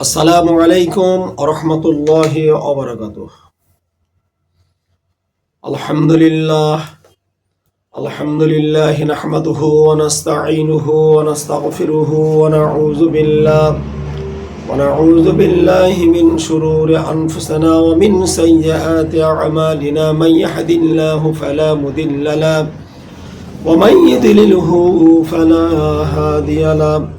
আসসালামু আলাইকুম রহমতুল্লাহ অবরাকাত আলহামদুলিল্লাহ আলহামদুলিল্লাহ نحمده ونستعينه ونستغفره ونعوذ بالله ونعوذ بالله من شرور أنفسنا ومن سيئات أعمالنا من يهد الله فلا مضل له ومن يضلله فلا هادي له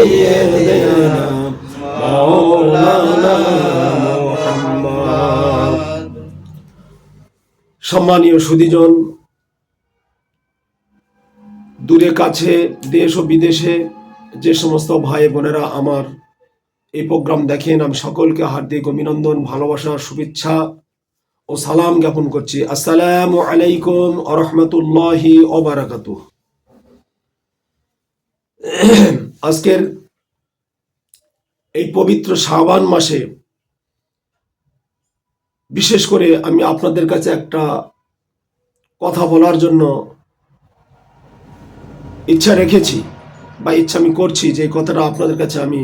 سيدنا مولانا محمد সম্মানীয় সুদীজন দূরে কাছে দেশ ও বিদেশে যে সমস্ত ভাই বোনেরা আমার এই প্রোগ্রাম দেখেন আমি সকলকে হার্দিক অভিনন্দন ভালোবাসা শুভেচ্ছা ও সালাম জ্ঞাপন করছি আসসালামু আলাইকুম আরহামতুল্লাহি ওবারাকাত আজকের এই পবিত্র শাবান মাসে বিশেষ করে আমি আপনাদের কাছে একটা কথা বলার জন্য ইচ্ছা রেখেছি বা ইচ্ছা আমি করছি যে কথাটা আপনাদের কাছে আমি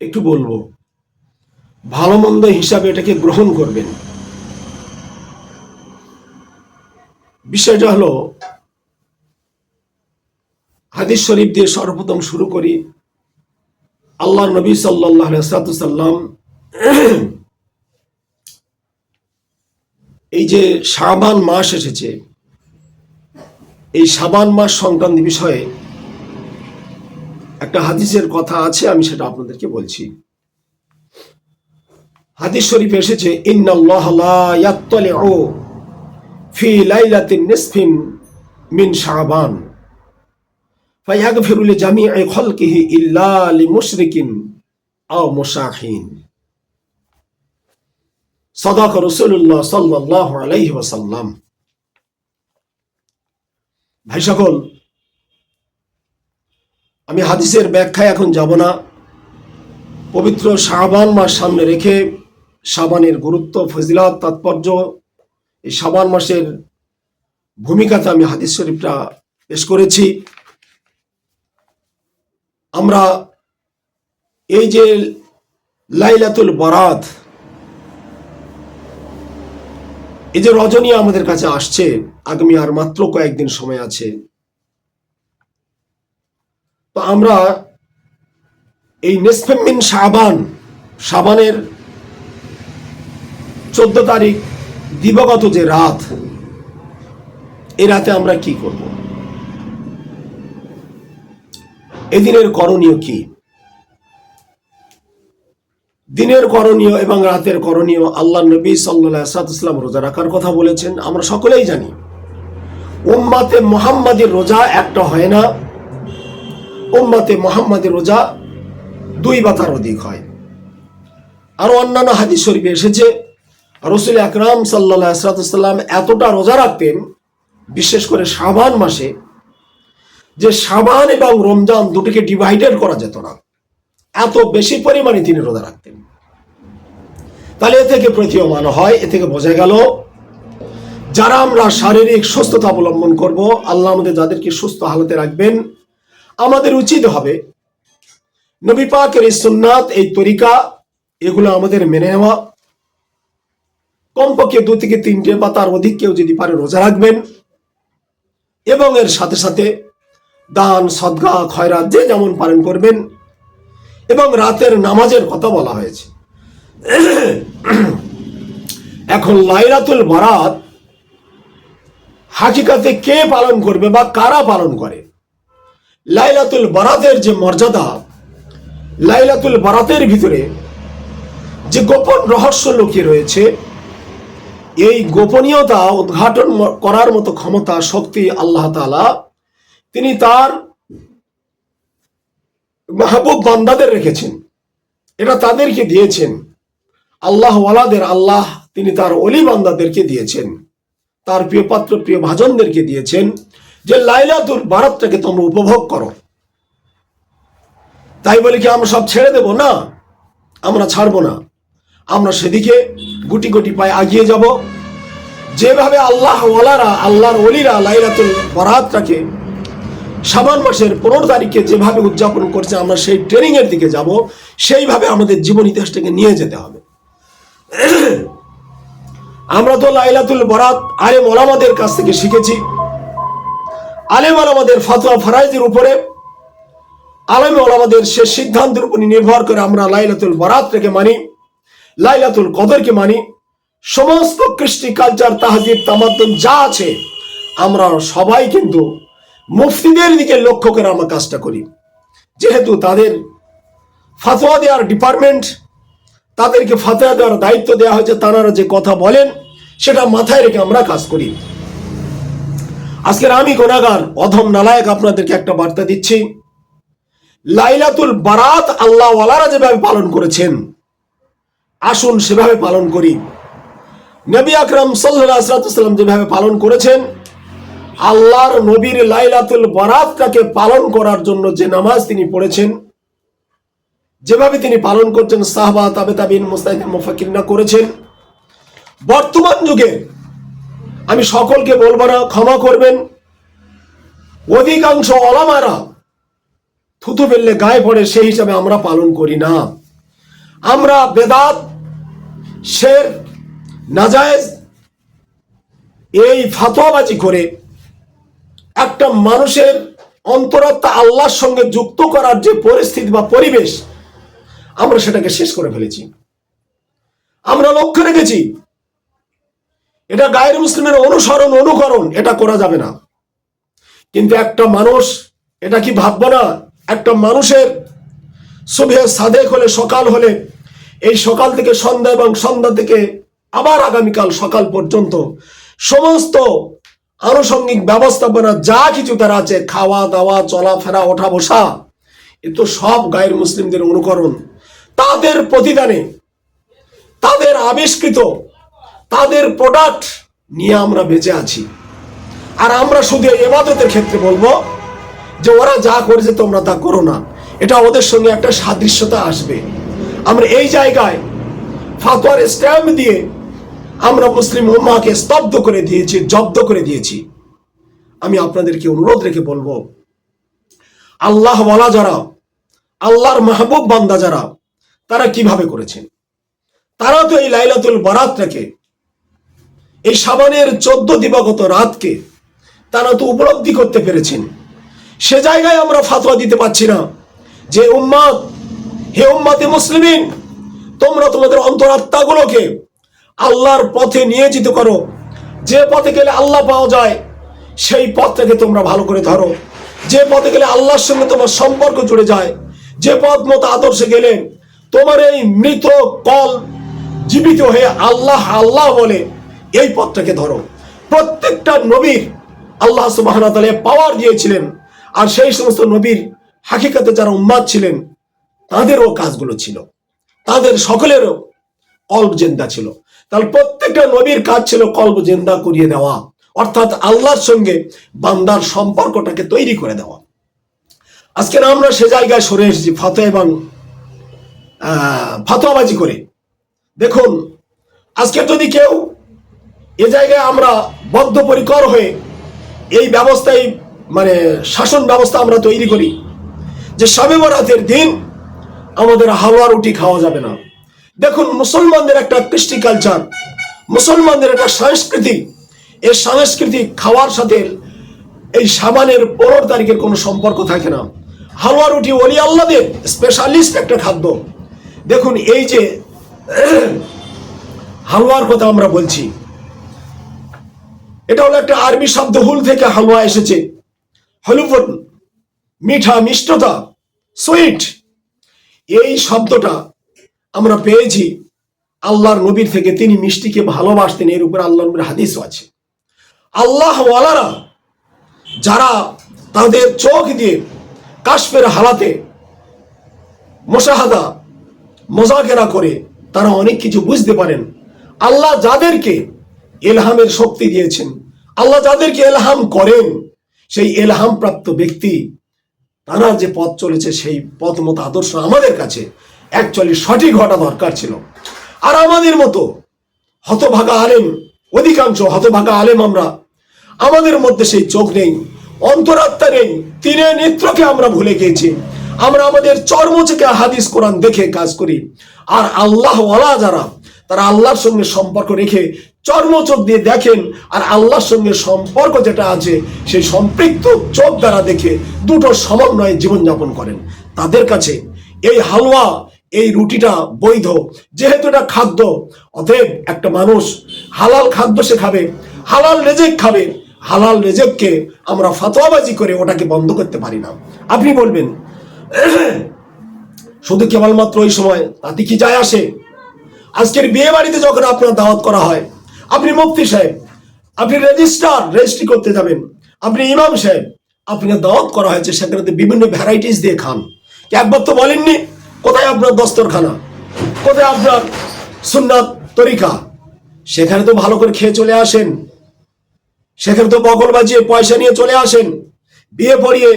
একটু বলব। ভালো মন্দ হিসাবে এটাকে গ্রহণ করবেন। বিষয়টা হলো হাদিস শরীফ দিয়ে সর্বপ্রথম শুরু করি। আল্লাহ নবী সাল্লাহ সাল্লাম এই যে শাবান মাস এসেছে, এই শাবান মাস সংক্রান্ত বিষয়ে একটা হাদিসের কথা আছে, আমি সেটা আপনাদেরকে বলছি। হাদিস শরীফ এসেছে, ইন্নাল্লাহ ফি লাইলাতিন নিসফিন মিন শাবান। ফায়াগফিরু লিজামিই খালকিহি ইল্লা আও মুশাহিন আলাইহি ওয়াসাল্লাম। ভাই সকল, আমি হাদিসের ব্যাখ্যায় এখন যাব না। পবিত্র শাবান মাস সামনে রেখে সাবানের গুরুত্ব, ফজিলাত, তাৎপর্য, এই সাবান মাসের ভূমিকাতে আমি হাদিস শরীফটা পেশ করেছি। আমরা এই যে লাইলাতুল বরাত, এই যে রজনী আমাদের কাছে আসছে, আগামী আর মাত্র কয়েকদিন সময় আছে। তো আমরা এই নেসফেমিন সাবান সাবানের চোদ্দ তারিখ দিবাগত যে রাত এই রাতে আমরা কি করব? এদিনের করণীয় কি? দিনের করণীয় এবং রাতের করণীয় আল্লাহ নবী সাল্লাম রোজা রাখার কথা বলেছেন, আমরা সকলেই জানি। উম্মাতে মোহাম্মদের রোজা একটা হয় না। উম্মাতে মোহাম্মদের রোজা দুই বা তার অধিক হয়। আরও অন্যান্য হাদিস শরীফে এসেছে, রসুল আকরাম সাল্লাম এতটা রোজা রাখতেন, বিশেষ করে সাবান মাসে যে সাবান এবং রমজান দুটিকে ডিভাইডেড করা যেত না। এত বেশি পরিমাণে তিনি রোজা রাখতেন। তাহলে এ থেকে প্রতীয়মান হয়, এ থেকে বোঝা গেল, যারা আমরা শারীরিক সুস্থতা অবলম্বন করব, আল্লাহ আমাদের যাদেরকে সুস্থ হালতে রাখবেন, আমাদের উচিত হবে নবী পাকের এই সুন্নাত, এই তরিকা, এগুলো আমাদের মেনে নেওয়া। কমপক্ষে দু থেকে তিনটে বা তার অধিক কেউ যদি পারে রোজা রাখবেন। এবং এর সাথে সাথে দান, সদগা, খয়রাত যে যেমন পালন করবেন। এবং রাতের নামাজের কথা বলা হয়েছে। এখন লাইলাতুল বারাত হাকিকাতে কে পালন করবে বা কারা পালন করে? লাইলাতুল বারাতের যে মর্যাদা, লাইলাতুল বারাতের ভিতরে যে গোপন রহস্য লুকিয়ে রয়েছে, এই গোপনীয়তা উদ্ঘাটন করার মতো ক্ষমতা, শক্তি আল্লাহ তাআলা তিনি তার মাহবুব বান্দাদের রেখেছেন। এটা তাদেরকে দিয়েছেন। আল্লাহ ওয়ালাদের আল্লাহ তিনি তার অলি বান্দাদেরকে দিয়েছেন। তার প্রিয় পাত্র, প্রিয় ভাজনদেরকে দিয়েছেন যে, লাইলাতুল বারাতটাকে তোমরা উপভোগ করো। তাই বলে কি, আমরা সব ছেড়ে দেব? না, আমরা ছাড়বো না। আমরা সেদিকে গুটি গুটি পায়ে আগিয়ে যাব। যেভাবে আল্লাহ ওয়ালারা, আল্লাহর অলিরা লাইলাতুল বারাতটাকে সাবান মাসের পনেরো তারিখে যেভাবে উদযাপন করছে, আমরা সেই ট্রেনিং এর দিকে যাব। সেইভাবে আমাদের জীবন ইতিহাসটাকে নিয়ে যেতে হবে। আমরা তো লাইলাতুল বরাত আলেম ওলামাদের কাছ থেকে শিখেছি। আলেম ওলামাদের ফাতোয়া ফরাইজের উপরে, আলেম ওলামাদের সে সিদ্ধান্তের উপর নির্ভর করে আমরা লাইলাতুল বরাতটাকে মানি, লাইলাতুল কদরকে মানি। সমস্ত কৃষ্টি কালচার, তাহাজিব, তামাদ্দুন যা আছে, আমরা সবাই কিন্তু মুফতিদের দিকে লক্ষ্য করে আমরা কাজটা করি। যেহেতু তাদের ফাতোয়া দেওয়ার ডিপার্টমেন্ট তাদেরকে ফাতোয়া দেওয়ার দায়িত্ব দেওয়া হয়েছে, তারা যে কথা বলেন, সেটা মাথায় রেখে আমরা কাজ করি। আজকের আমি গোনাগার অধম নালায়ক আপনাদেরকে একটা বার্তা দিচ্ছি। লাইলাতুল বারাত আল্লাহ ওয়ালারা যেভাবে পালন করেছেন, আসুন সেভাবে পালন করি। নবী আকরাম সাল্লাম যেভাবে পালন করেছেন আল্লাহর নবীর লাইলাতুল বরাতটাকে পালন করার জন্য যে নামাজ তিনি পড়েছেন, যেভাবে তিনি পালন করছেন, সাহবা তাবে তাবিন মুস্তাহিদিন মুফাকিরনা করেছেন, বর্তমান যুগে আমি সকলকে বলব না, ক্ষমা করবেন। অধিকাংশ অলামারা থুতু ফেললে গায়ে পড়ে, সেই হিসাবে আমরা পালন করি না। আমরা বেদাত, শের, নাজায়েজ, এই ফাতোয়াবাজি করে একটা মানুষের অন্তরাত্মা আল্লাহর সঙ্গে যুক্ত করার যে পরিস্থিতি বা পরিবেশ, আমরা সেটাকে শেষ করে ফেলেছি। আমরা লক্ষ্য রেখেছি, এটা গায়ের মুসলিমের অনুসরণ, অনুকরণ, এটা করা যাবে না। কিন্তু একটা মানুষ, এটা কি ভাববো না, একটা মানুষের শুভে সাদেক হলে, সকাল হলে, এই সকাল থেকে সন্ধ্যা এবং সন্ধ্যা থেকে আবার আগামীকাল সকাল পর্যন্ত সমস্ত আনুষঙ্গিক ব্যবস্থাপনা যা কিছু তার আছে, খাওয়া দাওয়া, চলাফেরা ওঠা বসা এ তো সব গায়ের মুসলিমদের অনুকরণ। তাদের প্রতিদানে, তাদের আবিষ্কৃত, তাদের প্রোডাক্ট নিয়ে আমরা বেঁচে আছি। আর আমরা শুধু এবাদতের ক্ষেত্রে বলব যে ওরা যা করেছে তোমরা তা করো না। এটা ওদের সঙ্গে একটা সাদৃশ্যতা আসবে। আমরা এই জায়গায় ফাতোয়ার স্ট্যাম্প দিয়ে আমরা মুসলিম উম্মাকে স্তব্ধ করে দিয়েছি, জব্দ করে দিয়েছি। আমি আপনাদেরকে অনুরোধ রেখে বলব, আল্লাহ বলা যারা, আল্লাহর মাহবুব বান্দা যারা, তারা কীভাবে করেছেন? তারা তো এই লাইলাতুল বারাতটাকে, এই সাবানের চোদ্দ দিবাগত রাতকে তারা তো উপলব্ধি করতে পেরেছেন। সে জায়গায় আমরা ফাতোয়া দিতে পারছি না যে উম্মাদ, হে উম্মাতে মুসলিমিন, তোমরা তোমাদের অন্তরাত্মাগুলোকে আল্লাহর পথে নিয়োজিত করো। যে পথে গেলে আল্লাহ পাওয়া যায়, সেই পথটাকে তোমরা ভালো করে ধরো। যে পথে গেলে আল্লাহর সঙ্গে তোমার সম্পর্ক জুড়ে যায়, যে পথ মতো আদর্শে গেলে তোমার এই মৃত কল জীবিত হয়ে আল্লাহ আল্লাহ বলে এই পথটাকে ধরো। প্রত্যেকটা নবীর আল্লাহ সুবাহ পাওয়ার দিয়েছিলেন, আর সেই সমস্ত নবীর হাকিকাতে যারা উম্মাদ ছিলেন, তাদেরও কাজগুলো ছিল। তাদের সকলেরও কল্প জেন্দা ছিল। তাহলে প্রত্যেকটা নবীর কাজ ছিল কল্প জেন্দা করিয়ে দেওয়া, অর্থাৎ আল্লাহর সঙ্গে বান্দার সম্পর্কটাকে তৈরি করে দেওয়া। আজকে আমরা সে জায়গায় সরে এসেছি ফতো এবং ফতোয়াবাজি করে। দেখুন, আজকে যদি কেউ এ জায়গায় আমরা বদ্ধপরিকর হয়ে এই ব্যবস্থায় মানে শাসন ব্যবস্থা আমরা তৈরি করি, যে সবে বরাতের দিন আমাদের হাওয়া রুটি খাওয়া যাবে না। দেখুন, মুসলমানদের একটা কৃষ্টি কালচার মুসলমানদের একটা সংস্কৃতি। এই সংস্কৃতি খাওয়ার সাথে এই সাবানের পনেরো তারিখের কোনো সম্পর্ক থাকে না। হালুয়া রুটি অলি আল্লাদের স্পেশালিস্ট একটা খাদ্য। দেখুন, এই যে হালুয়ার কথা আমরা বলছি, এটা হলো একটা আরবি শব্দ, হুল থেকে হালুয়া এসেছে। হলুফুন মিঠা, মিষ্টতা, সুইট। এই শব্দটা আমরা পেয়েছি আল্লাহর নবীর থেকে, তিনি মিষ্টিকে ভালোবাসতেন, এর উপর আল্লাহ নবীর হাদিসও আছে। আল্লাহ যারা তাদের চোখ দিয়ে কাশ্মের হালাতে মোশাহাদা, মোজাকেরা করে, তারা অনেক কিছু বুঝতে পারেন। আল্লাহ যাদেরকে এলহামের শক্তি দিয়েছেন, আল্লাহ যাদেরকে এলহাম করেন, সেই এলহাম প্রাপ্ত ব্যক্তি, তারা যে পথ চলেছে, সেই পথ মতো আদর্শ আমাদের কাছে অ্যাকচুয়ালি সঠিক হওয়াটা দরকার ছিল। আর আমাদের মতো হতভাগা আলেম, অধিকাংশ হতভাগা আলেম আমরা, আমাদের মধ্যে সেই চোখ নেই, অন্তরাত্মা নেই তিনে নেত্রকে আমরা ভুলে গিয়েছি। আমরা আমাদের চর্মচেকে হাদিস, কোরআন দেখে কাজ করি। আর আল্লাহ ওয়ালা যারা, তারা আল্লাহর সঙ্গে সম্পর্ক রেখে চর্মচোখ দিয়ে দেখেন, আর আল্লাহর সঙ্গে সম্পর্ক যেটা আছে, সেই সম্পৃক্ত চোখ দ্বারা দেখে দুটো সমন্বয়ে জীবনযাপন করেন। তাদের কাছে এই হালুয়া এই রুটিটা বৈধ। যেহেতু এটা খাদ্য, অতএব একটা মানুষ হালাল খাদ্য সে খাবে, হালাল রেজেক খাবে। হালাল রেজেককে আমরা ফাতোয়াবাজি করে ওটাকে বন্ধ করতে পারি না। আপনি বলবেন, শুধু কেবলমাত্র ওই সময় তাতে কি যায় আসে? আজকের বিয়ে বাড়িতে যখন আপনার দাওয়াত করা হয়, আপনি মুফতি সাহেব, আপনি রেজিস্ট্রার, রেজিস্ট্রি করতে যাবেন। আপনি ইমাম সাহেব আপনাকে দাওয়াত করা হয়েছে সেখানে বিভিন্ন ভ্যারাইটিস দিয়ে খান। একবার তো বলেননি? কোথায় আপনার দস্তরখানা? কোথায় আপনার সুন্নাত তরিকা? সেখানে তো ভালো করে খেয়ে চলে আসেন। সেখানে তো বগল বাজিয়ে পয়সা নিয়ে চলে আসেন। বিয়ে পড়িয়ে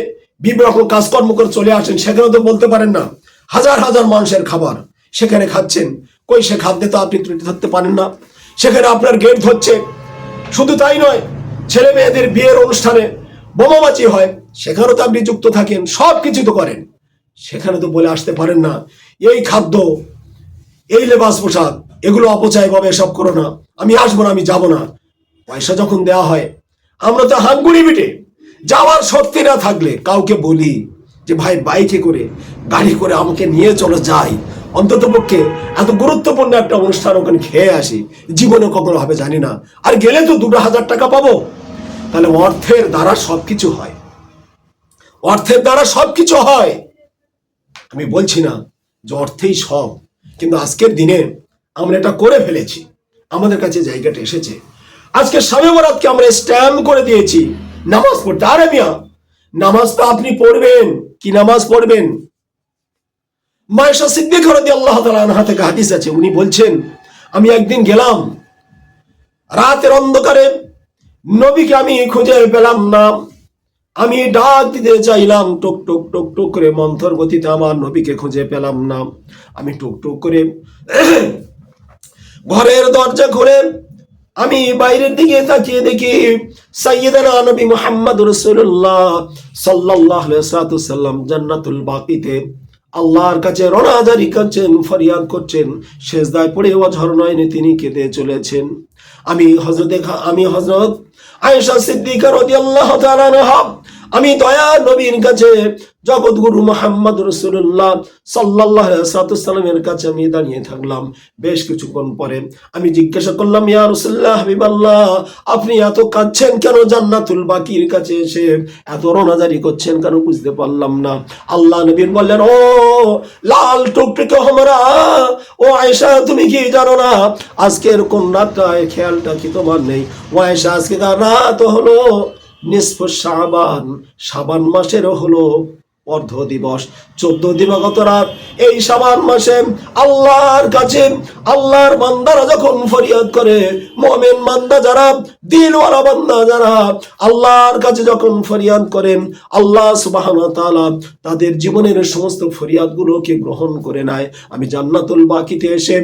বিভিন্ন রকম কাজকর্ম করে চলে আসেন সেখানে তো বলতে পারেন না। হাজার হাজার মানুষের খাবার সেখানে খাচ্ছেন। কই সে খাদ্যে তো আপনি ত্রুটি ধরতে পারেন না। সেখানে আপনার গেট ধরছে। শুধু তাই নয়, ছেলে মেয়েদের বিয়ের অনুষ্ঠানে বোমাবাজি হয়। সেখানেও তো আপনি যুক্ত থাকেন সব কিছু তো করেন। সেখানে তো বলে আসতে পারেন না। এই খাদ্য, এই লেবাস পোশাক, এগুলো অপচয় ভাবে এসব করো না। আমি আসব না, আমি যাব না। পয়সা যখন দেওয়া হয়, আমরা তো হাঙ্গুড়ি বিটে যাওয়ার শক্তি না থাকলে কাউকে বলি যে, ভাই, বাইকে করে, গাড়ি করে আমাকে নিয়ে চলো, যাই। অন্তত পক্ষে এত গুরুত্বপূর্ণ একটা অনুষ্ঠান ওখানে খেয়ে আসি। জীবনে কখনো হবে, জানি না। আর গেলে তো দুটো হাজার টাকা পাবো। তাহলে অর্থের দ্বারা সবকিছু হয়। অর্থের দ্বারা সবকিছু হয়। আমি বলছি না যে অর্থেই সব, কিন্তু আজকের দিনে আমরা এটা করে ফেলেছি। আমাদের কাছে জায়গাটা এসেছে। আজকে স্বামী বরাতকে আমরা স্ট্যাম্প করে দিয়েছি। নামাজ পড়তে। আরে মিয়া, নামাজ তো আপনি পড়বেন। কি নামাজ পড়বেন? মায়েশা সিদ্দিক আল্লাহ তালা থেকে হাদিস আছে। উনি বলছেন, আমি একদিন গেলাম, রাতের অন্ধকারে নবীকে আমি খুঁজে পেলাম না। আমি ডাক দিতে চাইলাম, টুক টুক টুক টুক করে মন্থর গতিতে আমার নবীকে খুঁজে পেলাম না। আমি টুক টুক করে ঘরের দরজা খুলে আমি বাইরের দিকে তাকিয়ে দেখি সাইয়েদানা নবী মুহাম্মদ রাসূলুল্লাহ সাল্লাল্লাহু আলাইহি সাল্লাম জান্নাতুল বাকিতে আল্লাহর কাছে রনাজারি করছেন, ফরিয়াদ করছেন শেষদায় পড়ে অঝর নয়নে তিনি কেঁদে চলেছেন। আমি হজরতে আমি হজরত আয়েশা সিদ্দিকা তাআলা আনহা আমি দয়া নবীর কাছে, জগৎগুরু মোহাম্মদ রসুল্লাহ সাল্লাহ সালামের কাছে আমি দাঁড়িয়ে থাকলাম। বেশ কিছুক্ষণ পরে আমি জিজ্ঞাসা করলাম, ইয়া রসুল্লাহ হাবিবাল্লাহ, আপনি এত কাঁদছেন কেন? জান্নাতুল বাকির কাছে এসে এত রোনাজারি করছেন কেন? বুঝতে পারলাম না। আল্লাহ নবীন বললেন, ও লাল টুকটুকে হমরা, ও আয়েশা, তুমি কি জানো না, আজকের কোন রাতটায় খেয়ালটা কি তোমার নেই? ও আয়েশা, আজকে রাত হলো সাবান সাবান মাসেরও হলো অর্ধ দিবস। চোদ্দ দিবাগত রাত, এই সাবান মাসে আল্লাহর কাছে, আল্লাহর বান্দারা যখন ফরিয়াদ করে, মোমেন বান্দা যারা দিলওয়ালা বান্দা যারা, আল্লাহর কাছে যখন ফরিয়াদ করেন, আল্লাহ সুবহানাহু ওয়া তাআলা তাদের জীবনের সমস্ত ফরিয়াদগুলোকে গ্রহণ করে নেয়। আমি জান্নাতুল বাকিতে এসে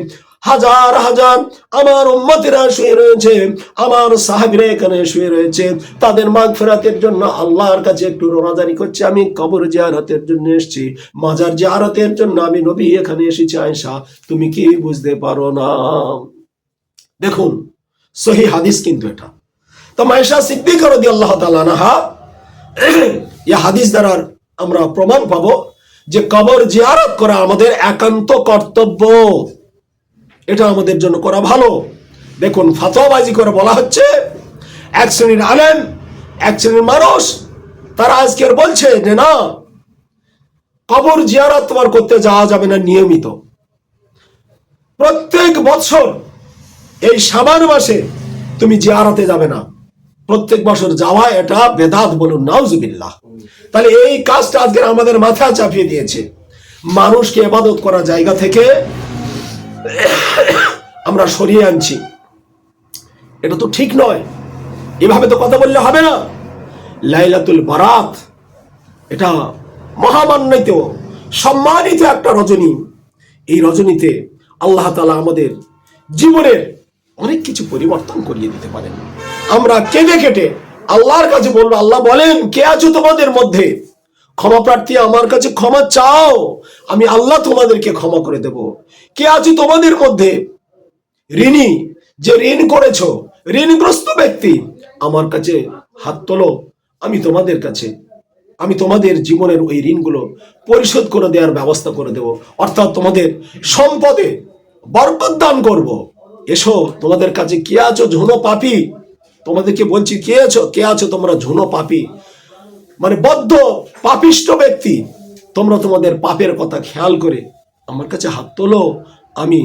হাজার হাজার আমার উম্মতেরা শুয়ে রয়েছে, আমার সাহাবিরা এখানে শুয়ে রয়েছে। তাদের মাগ ফেরাতের জন্য আল্লাহর কাছে একটু রোনাজারি করছে। আমি কবর জিয়ারতের জন্য এসেছি, মাজার জিয়ারতের জন্য আমি নবী এখানে এসেছি আয়সা তুমি কি বুঝতে পারো না? দেখুন, সহি হাদিস কিন্তু এটা। তো মায়েশা সিদ্দিক রদি আল্লাহ তালানাহা এই হাদিস দ্বারা আমরা প্রমাণ পাবো যে কবর জিয়ারত করা আমাদের একান্ত কর্তব্য। এটা আমাদের জন্য করা ভালো। দেখুন, ফাতোয়াবাজি করে বলা হচ্ছে, এক শ্রেণির আলেম, এক শ্রেণির মানুষ, তারা আজকের বলছে যে, না, কবর জিয়ারত তোমার করতে যাওয়া যাবে না নিয়মিত। প্রত্যেক বছর এই সাবান মাসে তুমি জিয়ারতে যাবে না। প্রত্যেক বছর যাওয়া এটা বেদাত বলুন, নাউজুবিল্লাহ। তাহলে এই কাজটা আজকে আমাদের মাথা চাপিয়ে দিয়েছে। মানুষকে এবাদত করার জায়গা থেকে আমরা সরিয়ে আনছি। এটা তো ঠিক নয়। এভাবে তো কথা বললে হবে না। লাইলাতুল বারাত, এটা মহামান্বিত, সম্মানিত একটা রজনী। এই রজনীতে আল্লাহ তালা আমাদের জীবনের অনেক কিছু পরিবর্তন করিয়ে দিতে পারেন। আমরা কেঁদে কেটে আল্লাহর কাছে বলব, আল্লাহ বলেন, কে আছো তোমাদের মধ্যে? ক্ষমা প্রার্থী আমার কাছে ক্ষমা চাও। আমি আল্লাহ তোমাদেরকে ক্ষমা করে দেব। কে আছো তোমাদের মধ্যে? ঋণী, যে ঋণ করেছ, ঋণগ্রস্ত ব্যক্তি, আমার কাছে হাত তোলো। আমি তোমাদের কাছে, আমি তোমাদের জীবনের ওই ঋণগুলো পরিশোধ করে দেওয়ার ব্যবস্থা করে দেব। অর্থাৎ তোমাদের সম্পদে বরকত দান করব। এসো, তোমাদের কাছে কে আছো? ঝুনো পাপি। তোমাদেরকে বলছি, কে আছো? কে আছো তোমরা? ঝুনো পাপি। মানে বদ্ধ, পাপিষ্ট ব্যক্তি, তোমরা তোমাদের পাপের কথা খেয়াল করে আমার কাছে হাত তোলো, আমি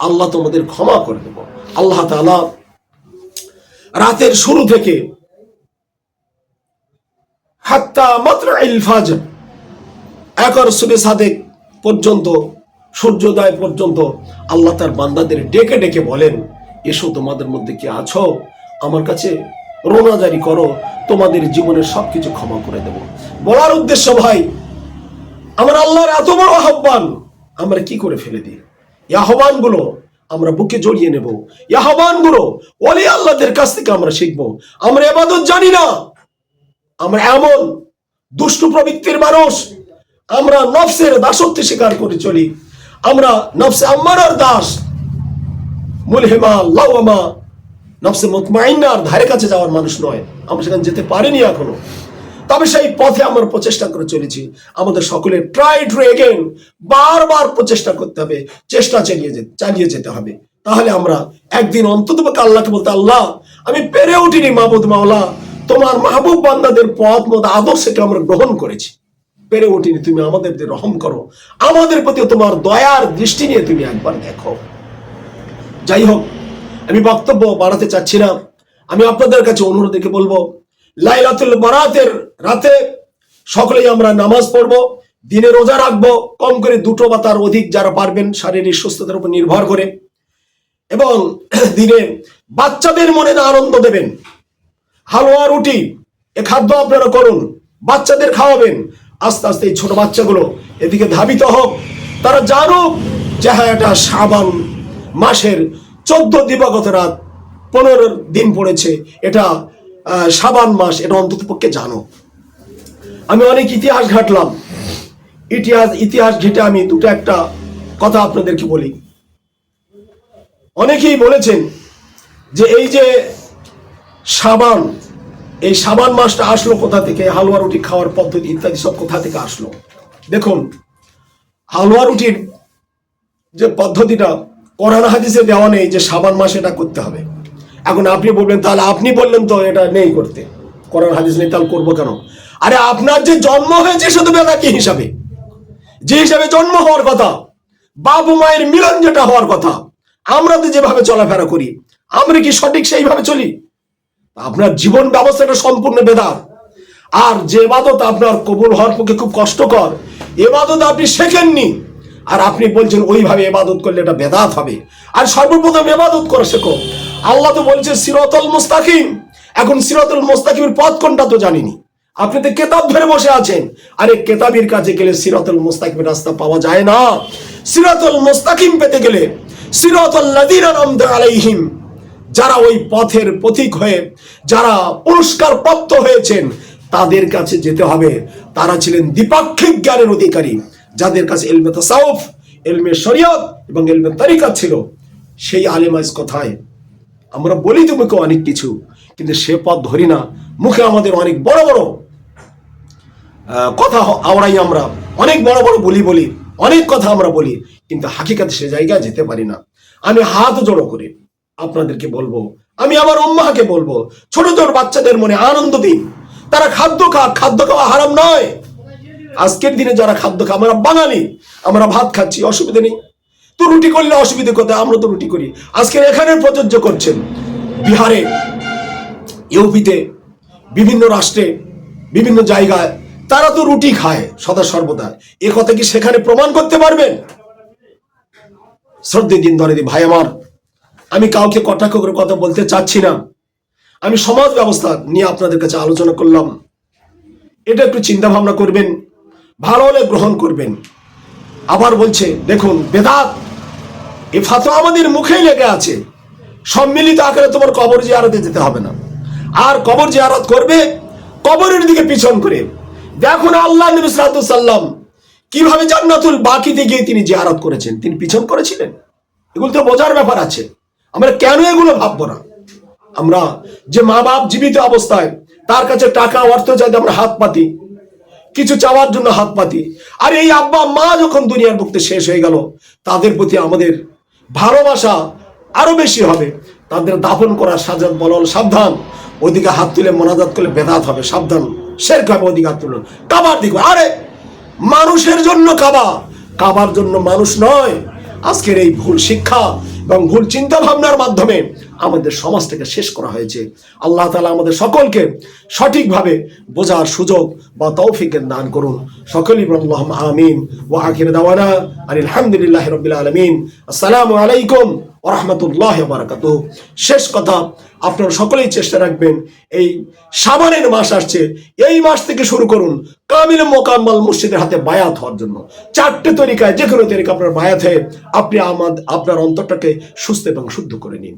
আল্লাহ তোমাদের ক্ষমা করে দেব। আল্লাহ তাআলা রাতের শুরু থেকে হাত্তা মাত্র ইলফাজ একর সুবে সাদেক পর্যন্ত, সূর্যোদয় পর্যন্ত আল্লাহ তার বান্দাদের ডেকে ডেকে বলেন, এসো তোমাদের মধ্যে কি আছো? আমার কাছে রোনাজারি করো, তোমাদের জীবনের সবকিছু ক্ষমা করে দেব। বলার উদ্দেশ্য ভাই, আমার আল্লাহর এত বড় আহ্বান, আমরা কি করে ফেলে দিই? এই আহ্বানগুলো আমরা বুকে জড়িয়ে নেব। এই আহ্বানগুলো ওলি আল্লাহদের কাছ থেকে আমরা শিখব। আমরা এবাদত জানি না। আমরা এমন দুষ্টু প্রবৃত্তির মানুষ, আমরা নফসের দাসত্ব স্বীকার করে চলি। আমরা নফসে আম্মারার দাস, মুলহেমা লাউমা নফসে মুতমাইনার ধারে কাছে যাওয়ার মানুষ নয়। আমরা সেখানে যেতে পারিনি এখনও। তবে সেই পথে আমরা প্রচেষ্টা করে চলেছি। আমাদের সকলের ট্রাই টু এগেন বারবার প্রচেষ্টা করতে হবে। চেষ্টা চালিয়ে যেতে চালিয়ে যেতে হবে। তাহলে আমরা একদিন অন্তত আল্লাহকে বলতে, আল্লাহ, আমি পেরে উঠিনি মাহবুদ মাওলা। তোমার মাহবুব বান্দাদের পথ, মত, আদর্শকে আমরা গ্রহণ করেছি। পেরে উঠিনি, তুমি আমাদের রহম করো। আমাদের প্রতি তোমার দয়ার দৃষ্টি নিয়ে তুমি একবার দেখো। যাই হোক আমি বক্তব্য বাড়াতে চাচ্ছি না আমি আপনাদের কাছে অনুরোধ রেখে বলব, লাইলাতুল বারাতের রাতে সকলেই আমরা নামাজ পড়ব, দিনে রোজা রাখব, কম করে দুটো বা তার অধিক যারা পারবেন শারীরিক সুস্থতার উপর নির্ভর করে। এবং দিনে বাচ্চাদের মনে আনন্দ দেবেন। হালুয়া, রুটি, এ খাদ্য আপনারা করুন, বাচ্চাদের খাওয়াবেন। আস্তে আস্তে এই ছোট বাচ্চাগুলো এদিকে ধাবিত হোক। তারা জানুক যে হ্যাঁ এটা সাবান মাসের চোদ্দ দিবাগত রাত, পনেরো দিন পড়েছে। এটা সাবান মাস, এটা অন্তত পক্ষে জানো। আমি অনেক ইতিহাস ঘাটলাম। ইতিহাস ইতিহাস ঘেটে আমি দুটো একটা কথা আপনাদেরকে বলি। অনেকেই বলেছেন যে এই যে সাবান, এই সাবান মাসটা আসলো কোথা থেকে? হালুয়া রুটি খাওয়ার পদ্ধতি ইত্যাদি সব কোথা থেকে আসলো? দেখুন, হালুয়া রুটির যে পদ্ধতিটা কোরআন হাদিসে দেওয়া নেই যে সাবান মাসে এটা করতে হবে। এখন আপনি বলবেন, তাহলে আপনি বললেন তো এটা নেই করতে। কোরআন হাদিস নেই, তাহলে করব কেন? আরে আপনার যে জন্ম হয়েছে শুধু বেদাতি হিসাবে? যে হিসাবে জন্ম হওয়ার কথা, বাবু মায়ের মিলন যেটা হওয়ার কথা, আমরা তো যেভাবে চলাফেরা করি, আমরা কি সঠিক সেইভাবে চলি? আপনার জীবন ব্যবস্থাটা সম্পূর্ণ বেদাত আর যে এবাদত আপনার কবুল হওয়ার পক্ষে খুব কষ্টকর, এবাদত আপনি শেখেননি। আর আপনি বলছেন ওইভাবে এবাদত করলে এটা বেদাত হবে। আর সর্বপ্রথম এবাদত করে শেখো। আল্লাহ তো বলছে সিরতল মুস্তাকিম। এখন সিরতুল মুস্তাকিমের পথ কোনটা তো জানিনি। আপনি তো কেতাব ধরে বসে আছেন। আরে কেতাবের কাছে গেলে সিরাতুল মুস্তাকিমের রাস্তা পাওয়া যায় না। সিরাতুল মুস্তাকিম পেতে গেলে আলাইহিম। যারা ওই পথের পথিক হয়ে, যারা পুরস্কার প্রাপ্ত হয়েছেন, তাদের কাছে যেতে হবে। তারা ছিলেন দ্বিপাক্ষিক জ্ঞানের অধিকারী। যাদের কাছে এলমে তাসাউফ এলমে শরিয়ত এবং এলমে তারিকাত ছিল, সেই আলেমাইজ কথায়? আমরা বলি তোমাকে অনেক কিছু, কিন্তু সে পথ ধরি না। মুখে আমাদের অনেক বড় বড় কথা আওড়াই আমরা। অনেক বড় বড় বলি বলি, অনেক কথা আমরা বলি, কিন্তু হাকিকাতে সে জায়গায় যেতে পারি না। আমি হাত জড়ো করে আপনাদেরকে বলব, আমি আমার উম্মাকে বলব, ছোট ছোট বাচ্চাদের মনে আনন্দ দিন। তারা খাদ্য খাক, খাদ্য খাওয়া হারাম নয়। আজকের দিনে যারা খাদ্য খা আমরা বাঙালি, আমরা ভাত খাচ্ছি, অসুবিধা নেই। তো রুটি করলে অসুবিধা কোথায়? আমরা তো রুটি করি। আজকের এখানে প্রযোজ্য করছেন বিহারে, ইউপিতে, বিভিন্ন রাষ্ট্রে, বিভিন্ন জায়গায়, তারা তো রুটি খায় সদা সর্বদা। এ কথা কি সেখানে প্রমাণ করতে পারবেন? শ্রদ্ধে দিন ধরে দি ভাই আমার, আমি কাউকে কটাক্ষ করে কথা বলতে চাচ্ছি না। আমি সমাজ ব্যবস্থা নিয়ে আপনাদের কাছে আলোচনা করলাম। এটা একটু চিন্তা ভাবনা করবেন। ভালো হলে গ্রহণ করবেন। আবার বলছে, দেখুন, বেদাত, এ ফাতোয়া আমাদের মুখেই লেগে আছে। সম্মিলিত আকারে তোমার কবর জিয়ারতে যেতে হবে না। আর কবর জিয়ারত করবে কবরের দিকে পিছন করে। দেখুন আল্লাহ নবী সাল্লাম কীভাবে জান্নাতুল বাকিতে গিয়ে তিনি জিয়ারত করেছেন। তিনি পিছন করেছিলেন? এগুলো তো বোঝার ব্যাপার আছে। আমরা কেন এগুলো ভাববো না? আমরা যে মা বাপ জীবিত অবস্থায় তার কাছে টাকা, অর্থ চাইতে আমরা হাত পাতি কিছু চাওয়ার জন্য হাত পাতি। আর এই আব্বা, মা যখন দুনিয়ার মুক্তি শেষ হয়ে গেল, তাদের প্রতি আমাদের ভালোবাসা আরও বেশি হবে। তাদের দাফন করার সাজাত বলল, সাবধান। ওদিকে হাত তুলে মোনাজাত করলে বেদাত হবে, সাবধান। শের খাবে ওদিকে হাত তুলুন। কাবার দিকে। আরে, মানুষের জন্য কাবা। কাবার জন্য মানুষ নয়। আজকের এই ভুল শিক্ষা এবং ভুল চিন্তা ভাবনার মাধ্যমে আমাদের সমাজটাকে শেষ করা হয়েছে। আল্লাহ তালা আমাদের সকলকে সঠিকভাবে বোঝার সুযোগ বা তৌফিকের দান করুন। সকলেই আল্লাহ আমিন ও আখির দাওয়ানা আর আলহামদুলিল্লাহ রবিল আলমিন। আসসালামু আলাইকুম ওরহমতুল্লাহ বারাকাত শেষ কথা, আপনারা সকলেই চেষ্টা রাখবেন, এই সাবানের মাস আসছে। এই মাস থেকে শুরু করুন কামিল মোকাম্মাল মুর্শিদের হাতে বায়াত হওয়ার জন্য। চারটে তরিকায় যে কোনো তরিকা আপনার বায়াত হয়ে আপনি আমার আপনার অন্তরটাকে সুস্থ এবং শুদ্ধ করে নিন।